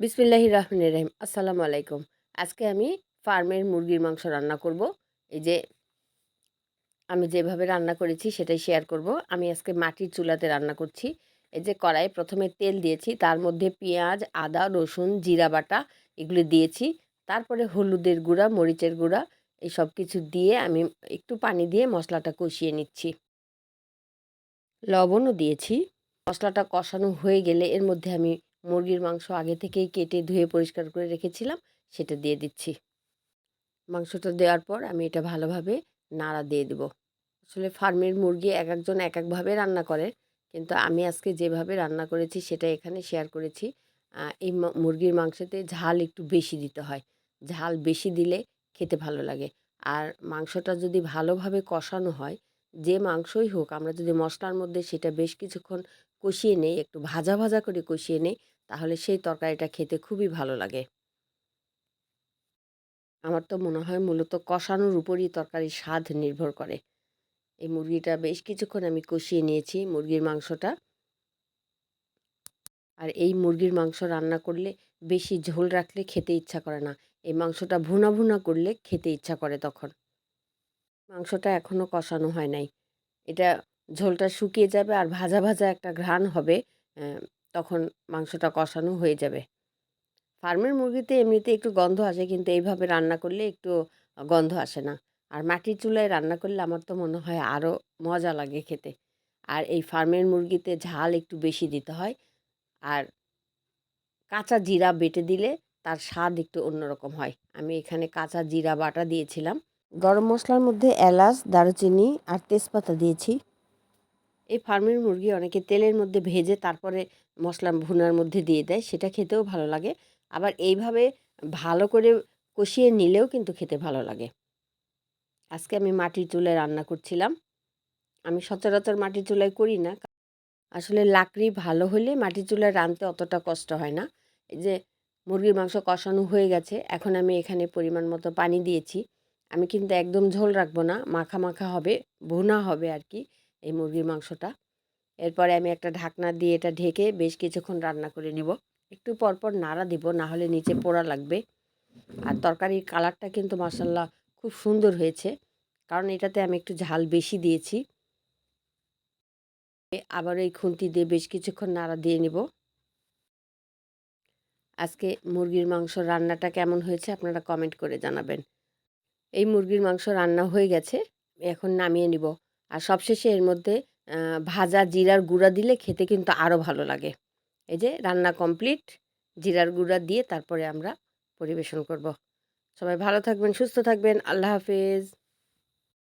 বিসমিল্লাহির রহমানির রহিম। আসসালামু আলাইকুম। আজকে আমি ফার্মের মুরগির মাংস রান্না করব। এই যে আমি যেভাবে রান্না করেছি সেটাই শেয়ার করব। আমি আজকে মাটির চুলাতে রান্না করছি। এই যে কড়াই প্রথমে তেল দিয়েছি, তার মধ্যে পেঁয়াজ, আদা, রসুন, জিরা বাটা এগুলো দিয়েছি। তারপরে হলুদের গুঁড়া, মরিচের গুঁড়া এই সব কিছু দিয়ে আমি একটু পানি দিয়ে মশলাটা কষিয়ে নিচ্ছি। লবণও দিয়েছি। মশলাটা কষানো হয়ে গেলে এর মধ্যে আমি মুরগির মাংস আগে থেকেই কেটে ধুয়ে পরিষ্কার করে রেখেছিলাম, সেটা দিয়ে দিচ্ছি। মাংসটা দেওয়ার পর আমি এটা ভালোভাবে নাড়া দিয়ে দেব। আসলে ফার্মের মুরগি এক একজন এক একভাবে রান্না করে, কিন্তু আমি আজকে যেভাবে রান্না করেছি সেটা এখানে শেয়ার করেছি। এই মুরগির মাংসতে ঝাল একটু বেশি দিতে হয়। ঝাল বেশি দিলে খেতে ভালো লাগে। আর মাংসটা যদি ভালোভাবে কষানো হয়, যে মাংসই হোক, আমরা যদি মশলার মধ্যে সেটা বেশ কিছুক্ষণ কষিয়ে নেই, একটু ভাজা ভাজা করে কষিয়ে নেই, তাহলে সেই তরকারিটা খেতে খুবই ভালো লাগে। আমার তো মনে হয় মূলত কষানোর উপরই তরকারির স্বাদ নির্ভর করে। এই মুরগিটা বেশ কিছুক্ষণ আমি কষিয়ে নিয়েছি মুরগির মাংসটা। আর এই মুরগির মাংস রান্না করলে বেশি ঝোল রাখলে খেতে ইচ্ছা করে না। এই মাংসটা ভুনা ভুনা করলে খেতে ইচ্ছা করে তখন। মাংসটা এখনও কষানো হয় নাই। এটা ঝোলটা শুকিয়ে যাবে আর ভাজা ভাজা একটা ঘ্রাণ হবে তখন মাংসটা কষানো হয়ে যাবে। ফার্মের মুরগিতে এমনিতে একটু গন্ধ আসে, কিন্তু এইভাবে রান্না করলে একটু গন্ধ আসে না। আর মাটির চুলায় রান্না করলে আমার তো মনে হয় আরও মজা লাগে খেতে। আর এই ফার্মের মুরগিতে ঝাল একটু বেশি দিতে হয়। আর কাঁচা জিরা বেটে দিলে তার স্বাদ একটু অন্যরকম হয়। আমি এখানে কাঁচা জিরা বাটা দিয়েছিলাম। গরম মশলার মধ্যে এলাচ, দারুচিনি আর তেজপাতা দিয়েছি। এই ফার্মের মুরগি অনেকে তেলের মধ্যে ভেজে তারপরে মশলা ভুনার মধ্যে দিয়ে দেয়, সেটা খেতেও ভালো লাগে। আবার এইভাবে ভালো করে কষিয়ে নিলেও কিন্তু খেতে ভালো লাগে। আজকে আমি মাটির চুলায় রান্না করছিলাম। আমি সচরাচর মাটির চুলায় করি না। আসলে লাকড়ি ভালো হলে মাটির চুলায় রাঁধতে অতটা কষ্ট হয় না। এই যে মুরগির মাংস কষানো হয়ে গেছে, এখন আমি এখানে পরিমাণ মতো পানি দিয়েছি। আমি কিন্তু একদম ঝোল রাখব না, মাখা মাখা হবে, ভুনা হবে আর কি। এই মুরগির মাংসটা। এরপরে আমি একটা ঢাকনা দিয়ে এটা ঢেকে বেশ কিছুক্ষণ রান্না করে নিব। একটু পরপর নাড়া দিব, না হলে নিচে পোড়া লাগবে। আর তরকারির কালারটা কিন্তু মাসাল্লাহ খুব সুন্দর হয়েছে। কারণ এটাতে আমি একটু ঝাল বেশি দিয়েছি। আবার এই খুন্তি দিয়ে বেশ কিছুক্ষণ নাড়া দিয়ে নিব। আজকে মুরগির মাংস রান্নাটা কেমন হয়েছে আপনারা কমেন্ট করে জানাবেন। এই মুরগির মাংস রান্না হয়ে গেছে। এখন নামিয়ে নিব। আর সবশেষে এর মধ্যে ভাজা জিরার গুঁড়া দিলে খেতে কিন্তু আরও ভালো লাগে। এই যে রান্না কমপ্লিট, জিরার গুঁড়া দিয়ে তারপরে আমরা পরিবেশন করব। সবাই ভালো থাকবেন, সুস্থ থাকবেন, আল্লাহ হাফেজ।